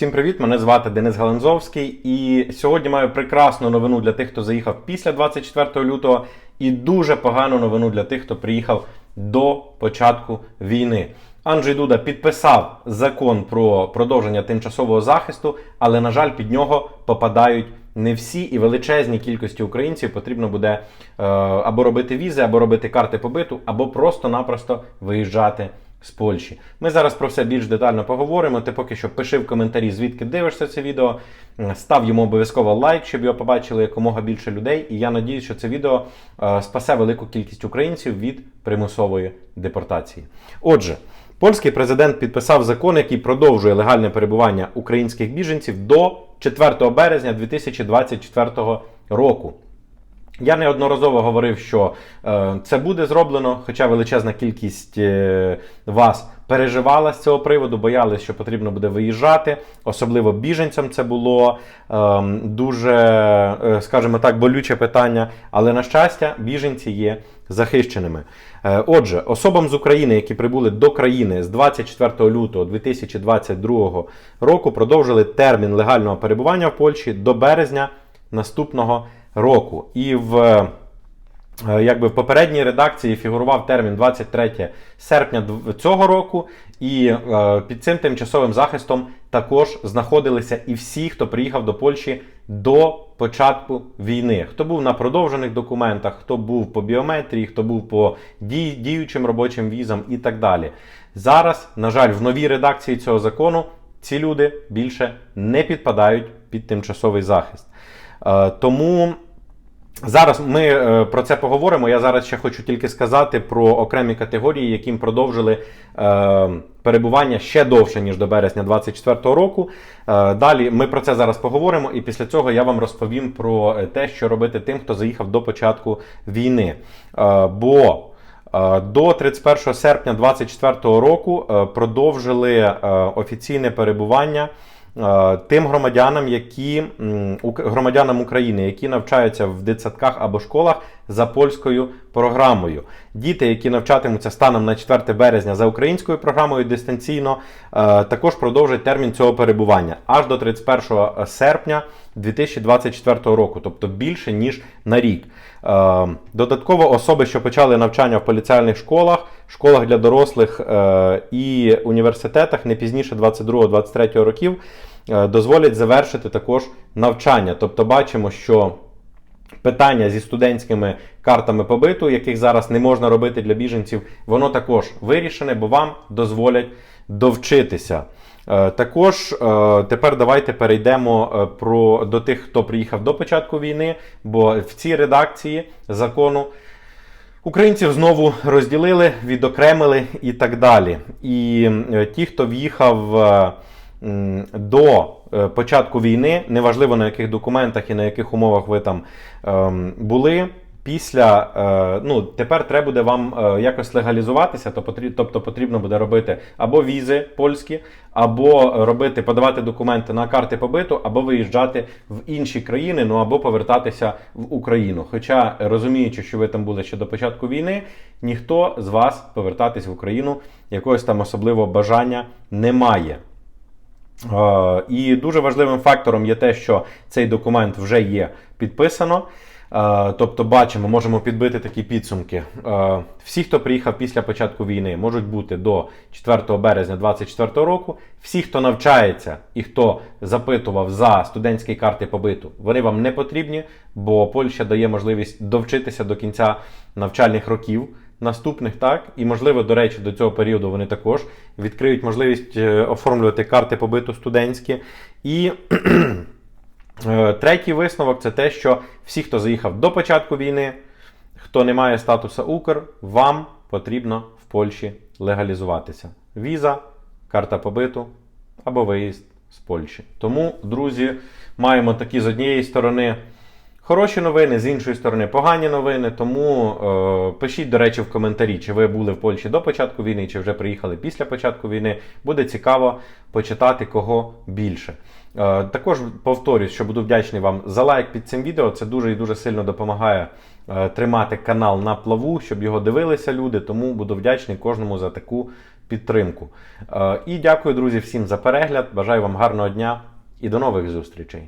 Всім привіт! Мене звати Денис Галанзовський, і сьогодні маю прекрасну новину для тих, хто заїхав після 24 лютого, і дуже погану новину для тих, хто приїхав до початку війни. Анджей Дуда підписав закон про продовження тимчасового захисту, але, на жаль, під нього попадають не всі і величезній кількості українців потрібно буде е, або робити візи, або робити карти побиту, або просто-напросто виїжджати з Польщі. Ми зараз про все більш детально поговоримо. Ти поки що пиши в коментарі, звідки дивишся це відео. Став йому обов'язково лайк, щоб його побачили якомога більше людей. І я надіюсь, що це відео е, спасе велику кількість українців від примусової депортації. Отже. Польський президент підписав закон, який продовжує легальне перебування українських біженців до 4 березня 2024 року. Я неодноразово говорив, що е, це буде зроблено, хоча величезна кількість е, вас переживала з цього приводу, боялись, що потрібно буде виїжджати. Особливо біженцям це було е, дуже, е, скажімо так, болюче питання. Але на щастя, біженці є захищеними. Е, отже, особам з України, які прибули до країни з 24 лютого 2022 року, продовжили термін легального перебування в Польщі до березня наступного року. І в е, якби в попередній редакції фігурував термін 23 серпня цього року, і е, під цим тимчасовим захистом також знаходилися і всі, хто приїхав до Польщі до початку війни. Хто був на продовжених документах, хто був по біометрії, хто був по діючим робочим візам і так далі. Зараз, на жаль, в новій редакції цього закону ці люди більше не підпадають під тимчасовий захист. Е, Тому зараз ми е, про це поговоримо. Я зараз ще хочу тільки сказати про окремі категорії, яким продовжили е, перебування ще довше, ніж до березня 2024 року. Далі ми про це зараз поговоримо, і після цього я вам розповім про те, що робити тим, хто заїхав до початку війни. Бо До 31 серпня 2024 року продовжили офіційне перебування тим громадянам, які громадянам України, які навчаються в дитсадках або школах за польською програмою. Діти, які навчатимуться станом на 4 березня за українською програмою дистанційно, е, також продовжать термін цього перебування аж до 31 серпня 2024 року, тобто більше ніж на рік. Е, Додатково особи, що почали навчання в поліціальних школах, школах для дорослих е, і університетах не пізніше 22-23 років, е, дозволять завершити також навчання. Тобто бачимо, що питання зі студентськими картами побиту, яких зараз не можна робити для біженців, воно також вирішене, бо вам дозволять довчитися. Е, Також е, тепер давайте перейдемо е, про, до тих, хто приїхав до початку війни, бо в цій редакції закону Українців знову розділили, відокремили і так далі. І ті, хто в'їхав до е, початку війни, неважливо на яких документах і на яких умовах ви там ем, були. Після, е, ну, тепер треба буде вам е, якось легалізуватися, тобто потрібно буде робити або візи польські, або робити, подавати документи на карти побиту, або виїжджати в інші країни, ну або повертатися в Україну. Хоча розуміючи, що ви там були ще до початку війни, ніхто з вас повертатись в Україну якогось там особливого бажання не має. І дуже важливим фактором є те, що цей документ вже є підписано. Е, Тобто, бачимо, можемо підбити такі підсумки. Е, Всі, хто приїхав після початку війни, можуть бути до 4 березня 2024 року. Всі, хто навчається і хто запитував за студентські карти побиту, вони вам не потрібні, бо Польща дає можливість довчитися до кінця навчальних років наступних, так і можливо, до речі, до цього періоду вони також відкриють можливість е, оформлювати карти побиту студентські. І третій висновок це те, що всі, хто заїхав до початку війни, хто не має статуса Укр, вам потрібно в Польщі легалізуватися. Віза, карта побиту або виїзд з Польщі. Тому, друзі, маємо такі з однієї сторони. Хороші новини, з іншої сторони, погані новини. Тому е, пишіть, до речі, в коментарі, чи ви були в Польщі до початку війни, чи вже приїхали після початку війни. Буде цікаво почитати кого більше. Е, також повторюсь, що буду вдячний вам за лайк під цим відео. Це дуже і дуже сильно допомагає е, тримати канал на плаву, щоб його дивилися люди. Тому буду вдячний кожному за таку підтримку. Е, І дякую, друзі, всім за перегляд. Бажаю вам гарного дня і до нових зустрічей.